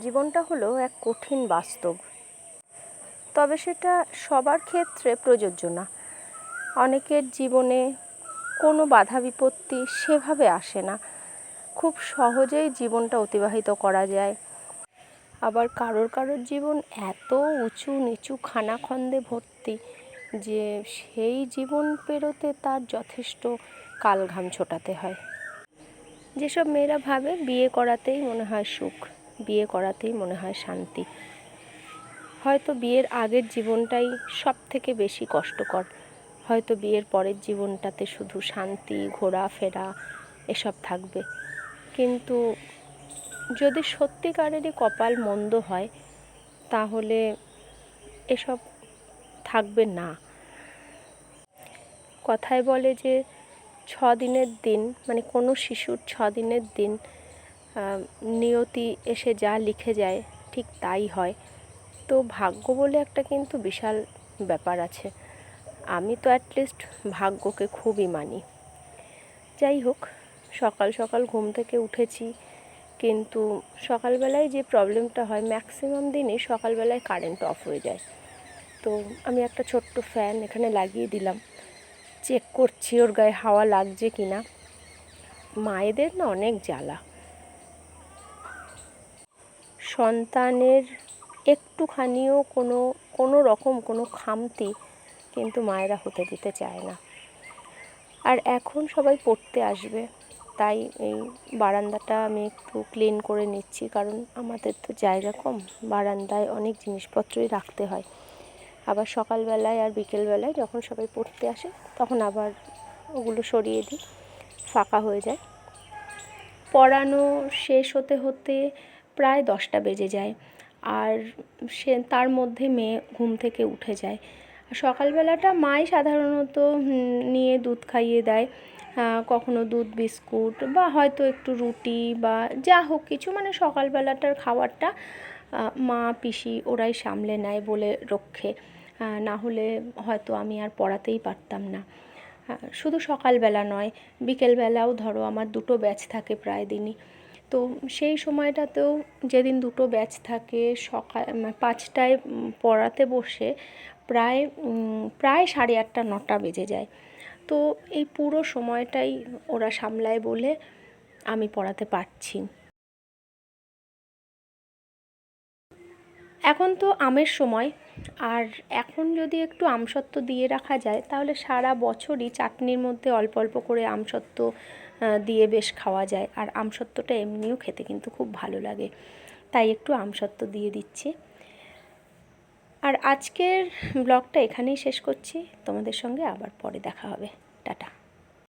জীবনটা হলো এক কঠিন বাস্তব। তবে সেটা সবার ক্ষেত্রে প্রযোজ্য না। অনেকের জীবনে কোনো বাধা বিপত্তি সেভাবে আসে না। খুব সহজেই জীবনটা অতিবাহিত করা যায়। আবার কারোর কারোর জীবন এত উঁচু নিচু খানাখন্দে ভর্তি যে সেই জীবন পেরোতে তার যথেষ্ট কালঘাম ছোটাতে হয়। যেসব মেয়েরা ভাবে বিয়ে করাতেই মনে হয় সুখ। বিয়ে করাতেই মনে হয় শান্তি। হয়তো বিয়ের আগের জীবনটাই সব থেকে বেশি কষ্টকর। হয়তো বিয়ের পরের জীবনটাতে শুধু শান্তি, ঘোরাফেরা এসব থাকবে। কিন্তু যদি সত্যিকারেরই কপাল মন্দ হয়, তাহলে এসব থাকবে না। কথায় বলে যে, ছ দিনের দিন মানে কোনো শিশুর ছ দিনের দিন নিয়তি এসে যা লিখে যায়, ঠিক তাই হয়। তো ভাগ্য বলে একটা কিন্তু বিশাল ব্যাপার আছে। আমি তো অ্যাটলিস্ট ভাগ্যকে খুবই মানি। যাই হোক, সকাল সকাল ঘুম থেকে উঠেছি, কিন্তু সকালবেলায় যে প্রবলেমটা হয় ম্যাক্সিমাম দিনে সকালবেলায় কারেন্ট অফ হয়ে যায়। তো আমি একটা ছোট্ট ফ্যান এখানে লাগিয়ে দিলাম। চেক করছি ওর গায়ে হাওয়া লাগছে কি না মায়েদের না অনেক জ্বালা। সন্তানের একটুখানিও কোনো কোনো রকম কোনো খামতি কিন্তু মায়েরা হতে দিতে চায় না। আর এখন সবাই পড়তে আসবে, তাই এই বারান্দাটা আমি একটু ক্লিন করে নিচ্ছি, কারণ আমাদের তো জায়গা কম, বারান্দায় অনেক জিনিসপত্রই রাখতে হয়। আবার সকালবেলায় আর বিকেলবেলায় যখন সবাই পড়তে আসে, তখন আবার ওগুলো সরিয়ে দিই, ফাঁকা হয়ে যায়। পড়ানো শেষ হতে হতে প্রায় দশটা বেজে যায়। আর সে তার মধ্যে মেয়ে ঘুম থেকে উঠে যায়। সকালবেলাটা মাই সাধারণত নিয়ে দুধ খাইয়ে দেয়। কখনো দুধ, বিস্কুট বা হয়তো একটু রুটি বা যা হোক কিছু। মানে সকালবেলাটার খাবারটা মা, পিসি ওরাই সামলে নেয় বলে রক্ষে। না হলে হয়তো আমি আর পড়াতেই পারতাম না। শুধু সকালবেলা নয়, বিকেলবেলাও ধরো আমার দুটো ব্যাচ থাকে প্রায় দিনই। তো সেই সময়টাতেও যেদিন দুটো ব্যাচ থাকে, সকাল পাঁচটায় পড়াতে বসে প্রায় প্রায় সাড়ে আটটা, নটা বেজে যায়। তো এই পুরো সময়টাই ওরা সামলায় বলে আমি পড়াতে পারছি। এখন তো আমের সময়, আর এখন যদি একটু আমসত্ত্ব দিয়ে রাখা যায়, তাহলে সারা বছরই চাটনির মধ্যে অল্প অল্প করে আমসত্ত্ব দিয়ে বেশ খাওয়া যায়। আর আমসত্ত্বটা এমনিও খেতে কিন্তু খুব ভালো লাগে। তাই একটু আমসত্ত্ব দিয়ে দিচ্ছি। আর আজকের ব্লগটা এখানেই শেষ করছি। তোমাদের সঙ্গে আবার পরে দেখা হবে। টাটা।